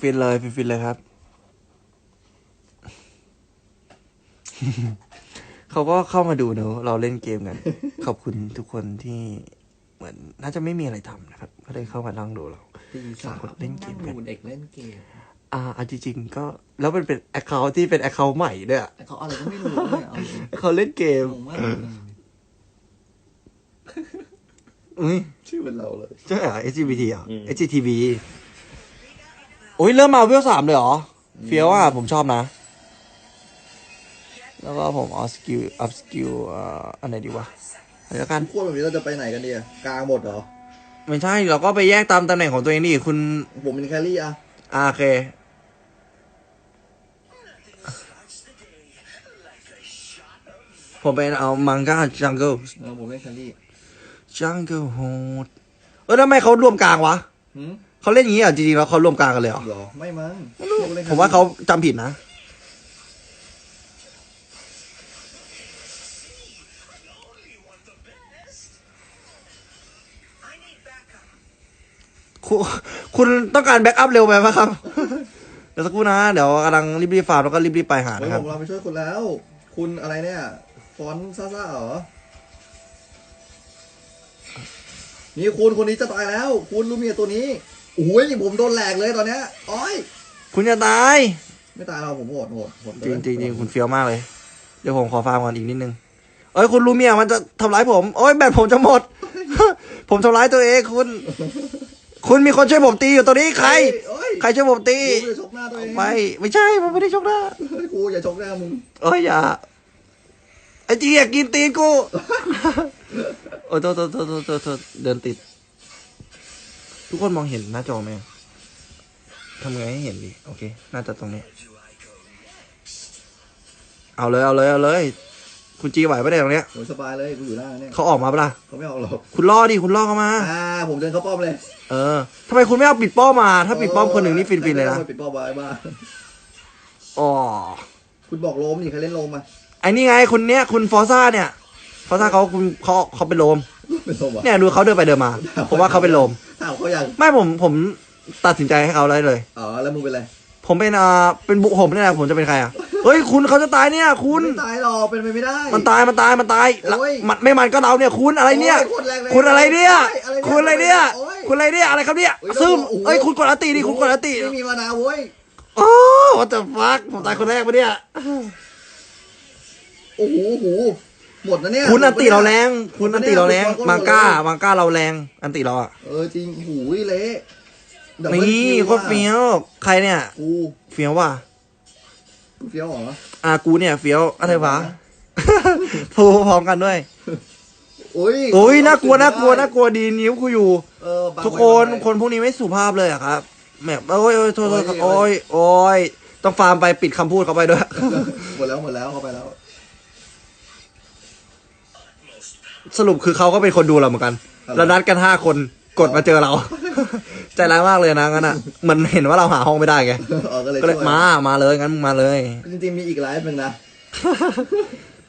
ฟินๆเลยฟินๆเลยครับ เขาก็เข้ามาดูเนอะเราเล่นเกมกัน ขอบคุณทุกคนที่เหมือนน่าจะไม่มีอะไรทำนะครับ ก็เลยเข้ามานั่งดูเรา ตีสามคนเล่นเกมกัน ดูเด็กเล่นเกมอ่าเอาจริงๆก็แล้วมันเป็นแอคเคาท์ที่เป็นแอคเคาท์ใหม่ด้วยอะแต่เขาอะไรก็ไม่รู้เนี่ยเอาจริงเขาเล่นเกม งงมากเลยอุ้ยชื่อเป็นเราเลย ใช่เหรอ SGBT เหรออืม SGTV โอ้ยเริ่มมาเวลสามเลยเหรอ เฟี้ยวอะผมชอบนะ แล้วก็ผมเอาสกิลอัพสกิลอ่าอันไหนดีวะอะไรแล้วกันพูดแบบนี้เราจะไปไหนกันดีอะกลางหมดเหรอ ไม่ใช่ เราก็ไปแยกตามตำแหน่งของตัวเองดิคุณ ผมเป็นแครี่อะอ่าโอเค ผมเป็นเอามังกาจังเกิลเออผมเป็นแครี่จังเกิลโฮดเออทำไมเขารวมกลางวะหืม เขาเล่นอย่างนี้เหรอจริงๆแล้วเขารวมกลางกันเลยเหรอเหรอ ไม่มั้งล่นแครี่ผมว่าเขาจำผิดนะ คุณคุณต้องการแบ็กอัพเร็วไปไหมครับ เดี๋ยวสักครู่นะ เดี๋ยวกำลังรีบๆฟาร์มแล้วก็รีบๆไปหาเฮ้ยนะครับผมเราไปช่วยคุณแล้ว คุณอะไรเนี่ย ฟอนต์ซ่าๆเหรอ นี่คุณคนนี้จะตายแล้ว คุณลูเมียตัวนี้ โอ้ยผมโดนแหลกเลยตอนเนี้ยโอ้ยคุณจะตาย ไม่ตายเราผมโหดโหดโหดจริงจริงจริงคุณเฟี้ยวมากเลย เดี๋ยวผมขอฟาร์มก่อนอีกนิดนึง เอ้ยคุณลูเมียมันจะทำร้ายผมโอ้ยแบตผมจะหมด ผมทำร้ายตัวเองคุณ คุณมีคนช่วยผมตีอยู่ตัวนี้ใครโอ้ยใครช่วยผมตีกูจะชกหน้าตัวเองไม่ไม่ใช่ผมไม่ได้ชกหน้าเฮ้ยกูอย่าชกหน้ามึงโอ้ยอย่าไอ้จีอยากกินตีนกูโอ้ยโทษโทษโทษโทษโทษโทษเดินติด ทุกคนมองเห็นหน้าจอไหมทำไงให้เห็นดี โอเค น่าจะตรงนี้ เอาเลย เอาเลย เอาเลย คุณจีไหวปะเนี่ยตรงเนี้ยโหสบายเลยกูอยู่หน้าเนี่ยเขาออกมาปะล่ะ เขาไม่เอาหรอกคุณล่อดิ คุณล่อเข้ามา อ่าผมเดินเข้าป้อมเลยเออทำไมคุณไม่เอาปิดป้อมมา ถ้าปิดป้อมคนหนึ่งนี่ฟินๆเลยนะปิดป้อมไว้บ้าอ๋อ คุณบอกโลมนี่ใครเล่นโลมมาไอ้นี่ไงคุณเนี้ยคุณฟอร์ซ่าเนี่ย ฟอร์ซ่าเขาคุณเขาเขาเป็นโลมเป็นโลมอะเนี่ยดูเขาเดินไปเดินมา ผมว่าเขาเป็นโลม ถามเขายังไม่ผมผมตัดสินใจให้เขาเลยเลย อ๋อแล้วมึงเป็นอะไรผมเป็นอ่าเป็นบุผมเนี่ยนะผมจะเป็นใครอะเฮ้ยคุณเขาจะตายเนี่ย คุณไม่ตายหรอกเป็นไปไม่ได้ มันตายมันตายมันตายแล้วโอ้ยมันไม่มันก็เราเนี่ย คุณอะไรเนี่ย โอ้ยโคตรแรงเลยคุณอะไรเนี่ย โอ้ยคุณอะไรเนี่ย โอ้ยคุณอะไรเนี่ยอะไรครับเนี่ยโอ้ยซึมโอ้โหเอ้ยคุณกดอติดิคุณกดอติไม่มีมานาเว้ยโอ้ว่าจะฟักผมตายคนแรกปะเนี่ยโอ้โหโอ้โห หมดนะเนี่ยคุณอันติเราแรง คุณหมอัดนปะติยเราแรงคุณมังก้าหมดเลยมังก้าเราแรง อันติเราอะ เออจริงโอ้โหเละดับเบิลนี่คิวโคตรเฟี้ยว ใครเนี่ยกูเฟี้ยวว่ะกูเฟี้ยวเหรอ อ่ากูเนี่ยเฟี้ยวอะไรวะพูดพร้อมกันด้วยโอ้ยโอ้ยน่ากลัวน่ากลัวน่ากลัวดีนิ้วกูอยู่เออบังทุกคนไว้คนพวกนี้ไม่สุภาพเลยอะครับแบบโอ้ยโอ้ยโทษโทษครับโอ้โอ้ยยโอ้ยต้องฟาร์มไปปิดคำพูดเขาไปด้วยหมดแล้วหมดแล้วเข้าไปแล้ว สรุปคือเขาก็เป็นคนดูเราเหมือนกันอะไรเรานัดกันห้าคนกดมาเจอเรา ใจร้ายมากเลยนะงั้นอะเหมันเห็นว่าเราหาห้องไม่ได้ไงเออก็เลยก็เลยช่วยมามาเลยงั้นมึงมาเลย จริงๆมีอีกไลฟ์หนึ่งนะ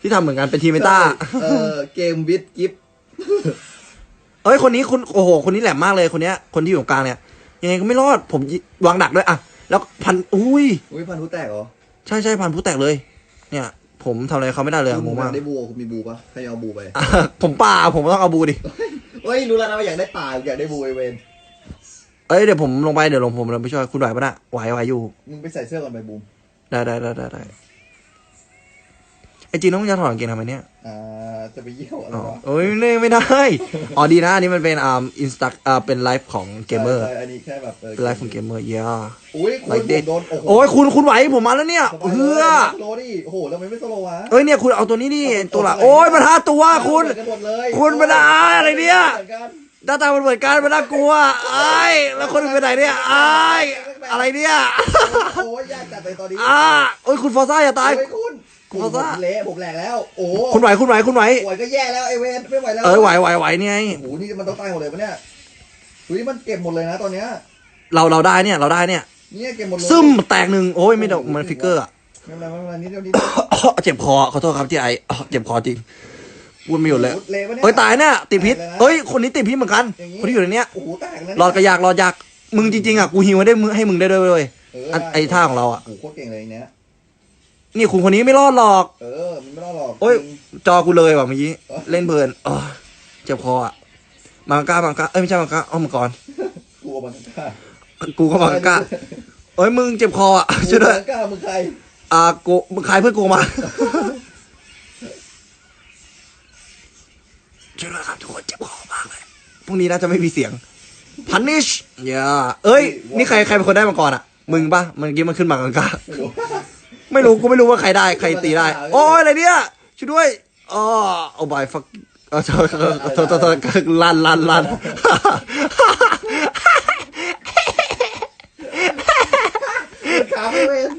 ที่ทำเหมือนกันเป็นทีมเมตาเออเกมวิดกิฟเอ้ยคนนี้คุณโอ้โหคนนี้แหลมมากเลยคนเนี้ย คนที่อยู่ตรงกลางเนี่ยยังไงก็ไม่รอดผมวางดักด้วยอะแล้วพันอุ้ยอุ้ยพันธุแตกเหรอ ใช่ใช่พันผู้แตกเลย เนี่ย ผมทำอะไรเขาไม่ได้เลยอะคุณงงมากได้บูคุณมีบูปะใครเอาบูไป อะผมป่าผมต้องเอาบูดิเฮ้ยรู้แล้วนะว่าอยากได้ป่าอยากได้บูไอเวนเอ้ยเดี๋ยวผมลงไปเดี๋ยวลงผมลงไปช่วยคุณไหวปะน่ะไหวไหวอยู่ มึงไปใส่เสื้อก่อนไปบูมได้ได้ได้ได้ได้ไอ จีนต้องยาถอดกางเกงทำไมเนี่ยอ่าจะไปเยี่ยวอะไรอ๋อวะโอ้ยไม่ไม่ได้ อ๋อดีนะอันนี้มันเป็นอ่าอินสตาอ่าเป็นไลฟ์ของเกมเมอร์ใช่อันนี้แค่แบบเออเป็นไลฟ์ของเกมเมอร์เยอะอุ้ยคุณ Like ผม this โดนโอ้โหโอ้ยคุณคุณไหวผมมาแล้วเนี่ยสบายเฮือสโลว์ดิโอ้โหแล้วมันไม่สโลว์วะเอ้ยเนี่ยคุณเอาตัวนี้ดิตัวละเอาตัวไหนโอ้ยมันห้าตัวคุณ เหมือนกันหมดเลยคุณมันอะไรเนี่ย หมือกันหน้าตามันเหมือนกันมันน่ากลัวไอ้ายแล้วคนอื่นไปไหนเนี่ยไอ้ายอะไรเนี่ยโอ้ยยากจัดเลยตอนนี้อ่าโอ้ยคุณฟอร์ซ่าอย่าตาย โอ้คุณ คุณผมว่าเละผมแหลกแล้ว โอ้คุณไหวคุณไหวคุณไหวป่วยก็แย่แล้วไอเวนไม่ไหวแล้วเออไหวไหวไหวนี่ไงโอ้โหนี่มันต้องตายหมดเลยปะเนี่ยอุ้ยมันเก็บหมดเลยนะตอนเนี้ยเราเราได้เนี่ยเราได้เนี่ย เนี่ยเก็บหมดเลยซึมแตกหนึ่งโอ้ยไม่ดอกมันฟิกเกอร์อะ ไม่เป็นไรไม่เป็นไรนิดเดียวนิดเดียว เจ็บคอขอโทษครับที่ไอเจ็บคอจริงพูดไม่หยุดเลยโอ้โเละปะเนี่ยเอ้ยตายเนี่ยติดพิษตายเลยนะเอ้ยคนนี้ติดพิษเหมือนกัน อย่างนี้ คนที่อยู่ในเนี้ยโอ้โหแตกนะรอดก็ยากรอดยากมึงจริงๆอะกูฮิวได้มึงให้มึงได้ด้วยเว้ยเอออันด้ไอ้ท่าของเราอะโอ้โหโคตรเก่งเลยเนี้ย นี่คุณคนนี้ไม่รอดหรอก เออ มันไม่ต้องหรอกโอ้ยจริงจอกูเลยว่ะเมื่อกี้เอ้าเล่นเพลินเออเจ็บคออะ มังกามังกาเอ้ยไม่ใช่มังกาอ้อมังกรกลัวมันกล้ากูก็มังกาเอ้ยมึงเจ็บคออะช่วยด้วยมันกล้ามึงใคร อ่ากูมึงใครเพื่อนกูมาช่วยด้วยครับทุกคนเจ็บคอมากเลยพรุ่งนี้น่าจะไม่มีเสียงพันนิชอย่าเอ้ย นี่ใครใครเป็นคนได้มาก่อนอะ มึงปะเมื่อกี้มันขึ้นมากลาง ไม่รู้ๆไม่รู้กูไม่รู้ว่าใครได้ใครตีได้ โอ้ยอะไรเนี่ยช่วยด้วยอ๋อเอาบายฟักเอาโทษโทษโทษโทษลันลันลันขาไม่เป็น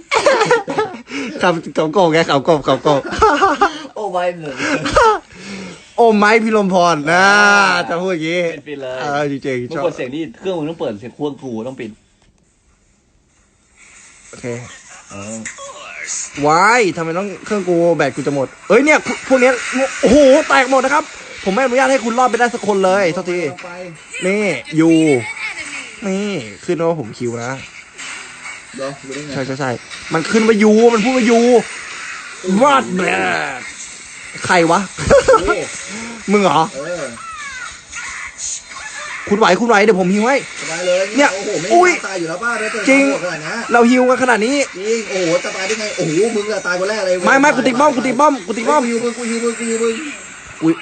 ขับเขาโกงแกเขาโกงเขาโกงโอ้ไว้เหมือนโอ้ไม้พิลมพรนะจะพูดอย่างนี้เป็นไปเลยเออจริงมึๆงชอบกดเสียงนี่เครื่องมึงต้องเปิดเสียงควงกูต้องปิดโอเคเออ วายทำไมต้องเครื่องกูแบตกูจะหมด เอ้ยเนี่ยพวพวกเนี้ยโอ้โหแตกหมดนะครับ ผมไม่อนุญาตให้คุณรอดไปได้สักคนเลยเท่าทีไปนี่ยูนี่ขึ้นว่าผมคิวนะเดี๋ยวรู้ได้ไงใช่ใช่ใช่มันขึ้นว่ายูมันพูดว่ายูวาดแบดใครวะนี่มึงเหรอเออ คุณไหวคุณไหวเดี๋ยวผมฮิวให้ สบายเลยเนี่ยโอ้โหไม่อุ้ยตายอยู่แล้วป้าด้วยตัวจริงโหดขนาดนี้เราฮิวกันขนาดนี้จริงโอ้โหจะตายได้ไงโอ้โหมึงอะตายคนแรกเลยไม่ไม่กูตีป้อมกูตีป้อมกูตีป้อมกูยิวมึงกูยิวมึงกูยิวมึงอุ้ย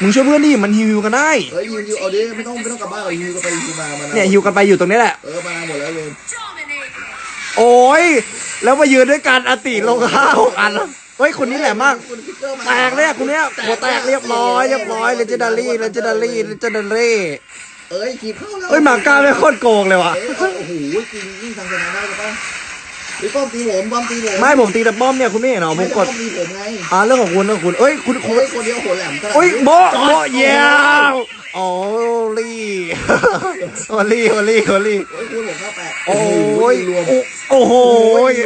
มึงช่วยเพื่อนดิมันฮิวกันได้เฮ้ยยิวยิวเอาดิไม่ต้องไม่ต้องกลับบ้านหรอกยิวกันไปยิวมามาเนี่ยฮิวกันไปอยู่ตรงนี้แหละเออมาหมดแล้วเลยโอ้ยแล้วมายืนด้วยกันอติลงห้าหกอันแล้วเฮ้ยคนนี้แหลมมากคุณพิกเกอร์มาแตกเลยอะคนเนี้ยหัวแตกเรียบร้อยเรียบร้อยเลเจนดารี่เลเจนดารี่เลเจนดารี่ เอ้ยขีบเข้าแล้วเฮ้ยหมาก้าไม่โคตรโกงเลยว่ะ เอ้ยโอ้โหจริงยิ่งทำชนะได้ใช่ปะไอ้ป้อมตีผมป้อมตีผมไม่ผมตีแต่ป้อมเนี่ยคุณไม่เห็นเหรอผมกดป้อมตีผมไงอ่าเรื่องของคุณเรื่องของคุณเอ้ยคุณคุโอ้ณยคนเดียวโหแหลมขนาดนี้ เอ้ยโบะโบะเยี่ยมโอ้ลี่ โอลี่โอลี่โอลี่โอ้ยคุณผมเข้าแปะโอ้ยรวม โอ้โห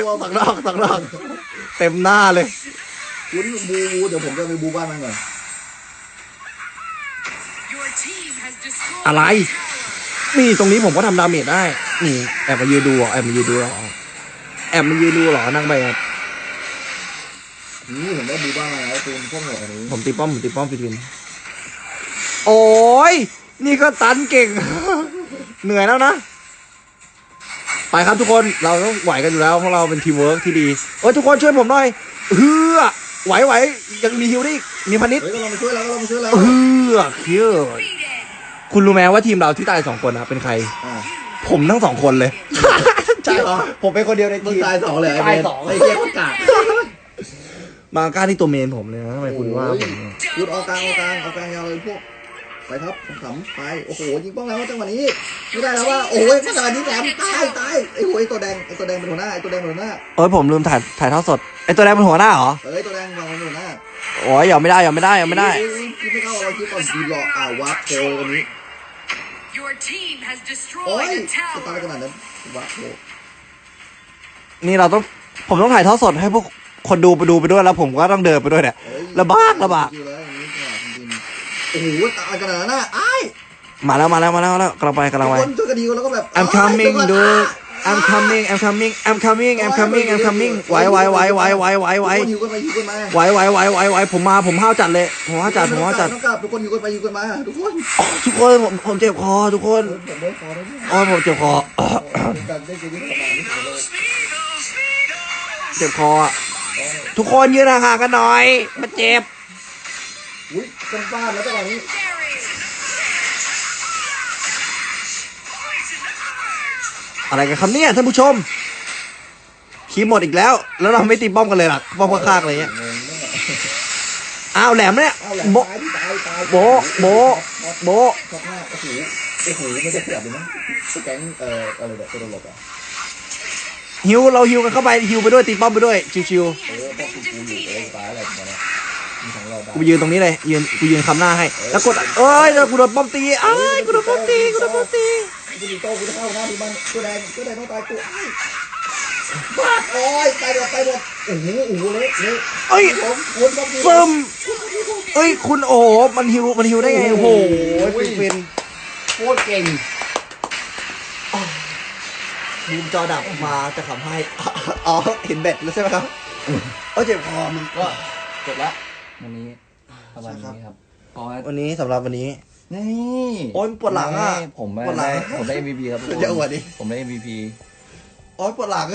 รวม สักดอกสักดอกเต็มหน้าเลย คุณบูเดี๋ยวผมจะไปบูบ้านมันก่อน อะไร นี่ตรงนี้ผมก็ทำดาเมจได้ นี่ แอบมายืนดูเหรอแอบมายืนดูเหรอแอบมายืนดูเหรอนั่งไปครับนี่ผมได้บูบ้านมาแล้วคุณพวกหมดอันนี้ผมตีป้อมผมตีป้อมฟิลิปปินส์โอ้ยนี่ก็ตันเก่ง เหนื่อยแล้วนะ ไปครับทุกคนเราต้องไหวกันอยู่แล้วเพราะเราเป็นทีมเวิร์กที่ดีโอ้ยทุกคนช่วยผมหน่อยเฮือไหวไหวยังมีฮิวได้อีกมีพันนิดเฮ้ยก็ลองมาช่วยแล้วก็ลองมาช่วยแล้วเฮือเฮือ คุณรู้ไหมว่าทีมเราที่ตายสองคนนะเป็นใคร อ่าผมทั้งสองคนเลย ใช่เหรอ ผมเป็นคนเดียวในมึงทีม ตายสองเลยไอ้ตายเบนสอง ไอ้เหี้ยโคตรกากมาก้าที่ตัวเมนผมเลยนะทำไมคุณว่าผมเนี่ยคุณเอากลางเอากลางเอากลางยาวเลยพวก ไปครับขำๆไป โอ้โห ยิงป้องแล้วจังหวะนี้ ไม่ได้แล้วว่า โอ้ยจังหวะนี้แหลมตายตายไอ้โหไอ้ตัวแดง ไอ้ตัวแดงเป็นหัวหน้า ไอ้ตัวแดงเป็นหัวหน้า เอ้ยผมลืมถ่ายถ่ายทอดสดไอตัวแรกเป็นหัวหน้าเหรอเอ้ยตัวแดงเป็นหัวหน้า โอ้ยยอมไม่ได้ยอมไม่ได้ยอมไม่ได้ คิดไม่เข้าเราคิดก่อนดีรออ่าวัดโคตรงนี้ Your team has โอ้ย destroyed a จะตาย tower. ขนาดนั้นวัดโคนี่เราต้องผมต้องถ่ายทอดสดให้พวกคนดูไปดูไปด้วยแล้ว ผมก็ต้องเดินไปด้วยเนี่ยลำบากลำบากอยู่แล้วอย่างนี้จังหวะจริงๆโอ้โหตายขนาดนั้นน่ะไอ้ายมาแล้วมาแล้วมาแล้วมาแล้วกำลังไปกำลังไป คนช่วยกันดีแล้วก็แบบ I'm coming dude I'm coming I'm coming I'm coming I'm coming I'm coming ไหวไหวไหวไหวไหวไหวไหวทุกคนหิวกันไปหิวกันมาไหวไหวไหวไหวไหวผมมาผมห้าวจัดเลยผมห้าวจัดผมห้าวจัดต้องกลับทุกคนหิวกันไปหิวกันมาทุกคนทุกคนผมผมเจ็บคอทุกคนผมได้ขอได้เนี่ยโอ้ยผมเจ็บคอการได้ชีวิตประมาณนี้ผมเลยเจ็บคออะทุกคนยืนห่างๆกันหน่อยมันเจ็บอุ้ยกันบ้านแล้วจังหวะนี้ อะไรกันครับเนี่ยท่านผู้ชมคีบหมดอีกแล้ว แล้วเราไม่ตีป้อมกันเลยหรอป้อมข้างๆอะไรเงี้ยงงเนี่ยอ้าวแหลมเนี่ยเอาแหละโบะตายที่ตายตายโบะโบะโบะชอบมากโอ้โหโอ้โหไม่ได้เสียบเลยนะพวกแก๊งเอ่ออะไรแบบตัวตลกอะฮิวเราฮิวกันเข้าไปฮิวไปด้วยตีป้อมไปด้วยชิวเออพวกกูกูอยู่เออตายอะไรประมาณนี้มีของเราๆได้กูยืนตรงนี้เลยยืนกูยืนคำหน้าให้ แล้วกดเอ้ยแล้วกูโดนป้อมตีเอ้ยกูโดนป้อมตีกูโดนป้อมตี กูดีโตกูจะเข้าหน้าดูมันตัวแดงตัวแดงต้องตายกูไอ้บ้าโอ้ยตายหมดตายหมดโอ้โหโอ้โหเละเละเอ้ยผมคุณต้องดีซึมเอ้ย คุณโอ้หมันฮิวมันฮิวได้ไงโอ้โหฟินโคตรเก่งบูมจอดับมาจะขำให้อ๋อเห็นเบ็ดแล้วใช่ไหมครับโอ้เจ็บคอมึงก็จบละวันนี้ประมาณนี้ครับวันนี้สำหรับวันนี้ นี่โอ้ยปวดหลังอะนี่ผมปวดหลัง ได้ผมได้ MVP ครับทุกคนเดี๋ยวอวดดิ ผมได้ MVP โอ้ยปวดหลัง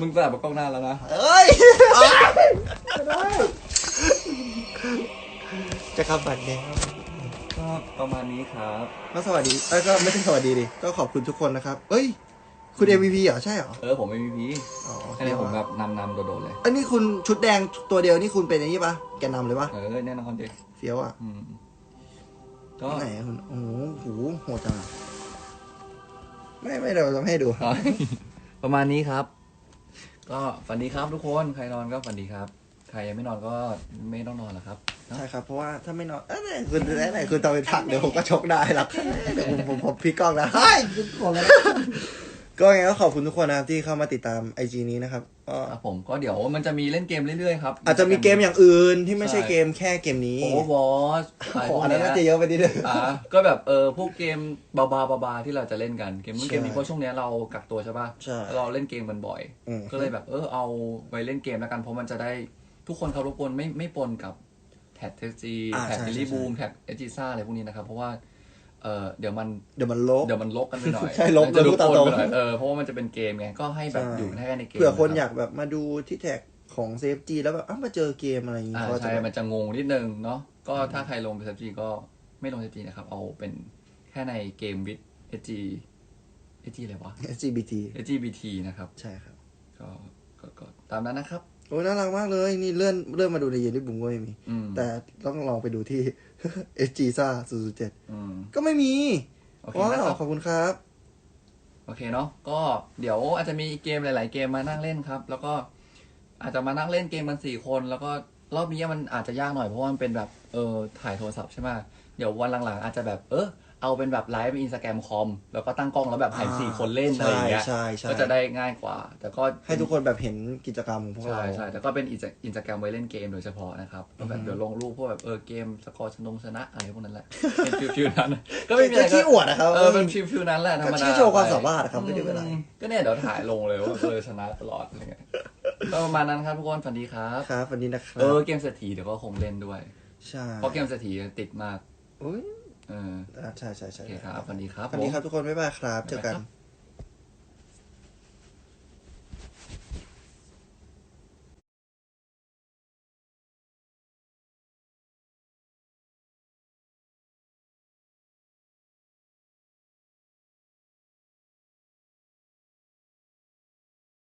มึงสลับกับกล้องหน้าแล้วนะ เอ้ยจะขับบัตรแล้วก็ประมาณนี้ครับ ก็สวัสดีเอ้ยก็ไม่ใช่สวัสดีดิ ก็ขอบคุณทุกคนนะครับ เอ้ย คุณ MVP เหรอใช่เหรอเออผม MVP อ๋อโอเคอันนี้ผมแบบนำนำโดดๆเลย อันนี้คุณชุดแดงตัวเดียวนี่คุณเป็นอย่างนี้ปะแกนนำเลยปะเออแน่นอนเด็กเฟี้ยวอะอืมก็ไหนอะคุณโอ้โหโหโหดจังอะไม่ไม่เราจะไม่ให้ดูอ๋อประมาณนี้ครับ ก็ฝันดีครับทุกคนใครนอนก็ฝันดีครับ ใครยังไม่นอนก็ไม่ต้องนอนหรอกครับ ใช่ครับ เพราะว่าถ้าไม่นอนเอ้ยไหนคุณไหนไหนคุณตอนไปผักเดี๋ยวผมก็ชกได้หรอกเดี๋ยวผมผมผมพลิกกล้องนะเฮ้ยคุณบอกเลย ก็ยังไงก็ขอบคุณทุกคนนะครับที่เข้ามาติดตามไอจีนี้นะครับก็ครับผมก็เดี๋ยวมันจะมีเล่นเกมเรื่อยๆครับอาจจะมีเกมอย่างอื่นที่ไม่ใช่เกมแค่เกมนี้โอเวอร์วอชโอ้อันนั้นน่าจะเยอะไปนิดนึงอ่าก็แบบเออพวกเกมเบาๆบาๆที่เราจะเล่นกันเกมนู้นใช่เกมนี้เพราะช่วงเนี้ยเรากักตัวใช่ป่ะใช่แล้วเราเล่นเกมกันบ่อยอืมก็เลยแบบเออเอาไปเล่นเกมแล้วกันเพราะมันจะได้ทุกคนเขารบกวนไม่ไม่ปนกับแท็กเทจีอ่าแท็กใช่เฮลี่ใช่บูมแท็กเอจิซ่าอะไรพวกนี้นะครับเพราะว่า เออเดี๋ยวมันเดี๋ยวมันลบเดี๋ยวมันลกกันไปหน่อยใช่ลกจะดูลกตามปนตรงไปหน่อยเออเพราะว่ามันจะเป็นเกมไงก็ให้แบบใช่อยู่แค่ในเกมเผื่อคนรับอยากแบบมาดูที่แท็กของเซฟจีแล้วแบบอ้าวมาเจอเกมอะไรอย่างงี้อ่าเขาจะใช่แบบมันจะงงนิดนึงเนาะก็ถ้าใครลงเซฟจีก็ไม่ลงเซฟจีนะครับ เอาเป็นแค่ในเกมวิดเอจีเอจีอะไรวะ LGBT LGBT นะครับ ใช่ครับ ก็ก็ก็ตามนั้นนะครับ โอ้ยน่ารักมากเลย นี่เลื่อนเลื่อนมาดูในเย็นที่บุ้งก็ไม่มีอืมแต่ต้องลองไปดูที่ SG ซ่า007อืมก็ไม่มีโอเคว้านะควรับขอบคุณครับ โอเคเนาะก็เดี๋ยวอาจจะมีเกมหลาย ๆ เกมมานั่งเล่นครับ แล้วก็อาจจะมานั่งเล่นเกมกันสี่คนแล้วก็รอบนี้มันอาจจะยากหน่อยเพราะว่ามันเป็นแบบเออถ่ายโทรศัพท์ใช่ไหมเดี๋ยววันหลังๆอาจจะแบบเออ เอาเป็นแบบไลฟ์อินสตาแกรมคอม แล้วก็ตั้งกล้องแล้วแบบถ่ายสี่คนเล่นอะไรอย่างเงี้ยใช่ใช่ก็จะได้ง่ายกว่า แต่ก็ให้ทุกคนแบบเห็นกิจกรรมของพวกใช่เราใช่แต่ก็เป็นอินสตาแกรมไว้เล่นเกมโดยเฉพาะนะครับก็แบบเดี๋ยวลงรูปพวกแบบเออเกมสกอร์ชนงชนะอะไรพวกนั้นแหละเป็นฟิวๆนั้นก็ไม่มีอะไรก็ขี้อวดนะครับเออเป็นฟิวๆนั้นแหละธรรมก็ดาชื่อโชว์ความสามารถนะครับไม่ได้เป็นไรอืมก็เนี่ยเดี๋ยวถ่ายลงเลยว่าเออชนะตลอดอะไรเงี้ยก็ประมาณนั้นครับทุกคนฝันดีครับครับวันนี้นะครัเออเกมเศรษฐีเดี๋ยวก็คงเล่นด้วยใช่เพราะเกมเศรษฐีติดมากโอ้ยเอออ่าใช่ใช่โอใช่เคครับฝันดีครับวันนี้ครับทุกคนบ๊ายบายครับ เจอกัน